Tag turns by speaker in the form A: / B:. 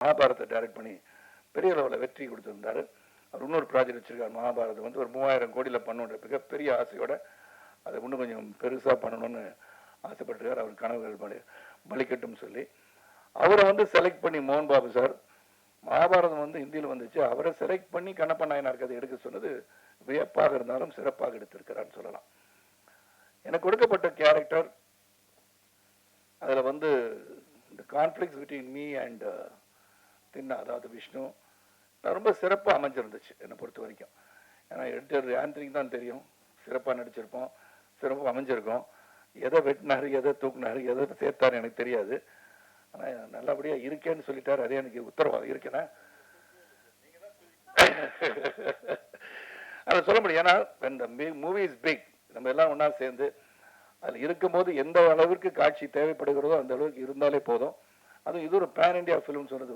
A: மகாபாரத்தை direct பண்ணி பெரிய அளவில் வெற்றி கொடுத்துருந்தாரு. அவர் இன்னொரு ப்ராஜெக்ட் வச்சிருக்காரு மகாபாரதம். வந்து ஒரு மூவாயிரம் கோடியில் பண்ணுன்ற பெரிய ஆசையோட அதை இன்னும் கொஞ்சம் பெருசாக பண்ணணும்னு ஆசைப்பட்டிருக்கார். அவர் கனவுகள் பலி பலிக்கட்டும்னு சொல்லி. அவரை வந்து செலக்ட் பண்ணி மோகன் பாபு சார் மகாபாரதம் வந்து ஹிந்தியில் வந்துச்சு. அவரை செலக்ட் பண்ணி கண்ணப்ப நாயனார் கதை எடுக்க சொன்னது வியப்பாக இருந்தாலும் சிறப்பாக எடுத்திருக்கிறான்னு சொல்லலாம். எனக்கு கொடுக்கப்பட்ட கேரக்டர் அதில் வந்து இந்த கான்ஃப்ளிக்ஸ் பிட்வீன் மீ அண்ட் தின்னா அதாவது விஷ்ணு ரொம்ப சிறப்பாக அமைஞ்சிருந்துச்சு என்னை பொறுத்த வரைக்கும். ஏன்னா எடிட்டர் ஆந்தனிக்கு தான் தெரியும். சிறப்பாக நடிச்சிருப்போம். சிறப்பாக அமைஞ்சிருக்கோம். எதை வெட்டினார் எதை தூக்குனார் எதை சேர்த்தார் எனக்கு தெரியாது. ஆனால் நல்லபடியாக இருக்கேன்னு சொல்லிட்டார். அதே எனக்கு உத்தரவாதம் இருக்கேனா அதை சொல்ல முடியும். ஏன்னா இந்த மூவி இஸ் பிக் நம்ம எல்லாம் ஒன்றா சேர்ந்து அதில் இருக்கும்போது எந்த அளவிற்கு காட்சி தேவைப்படுகிறதோ அந்த அளவுக்கு இருந்தாலே போதும். அதுவும் இது ஒரு பேன் இண்டியா ஃபிலிம் சொல்கிறது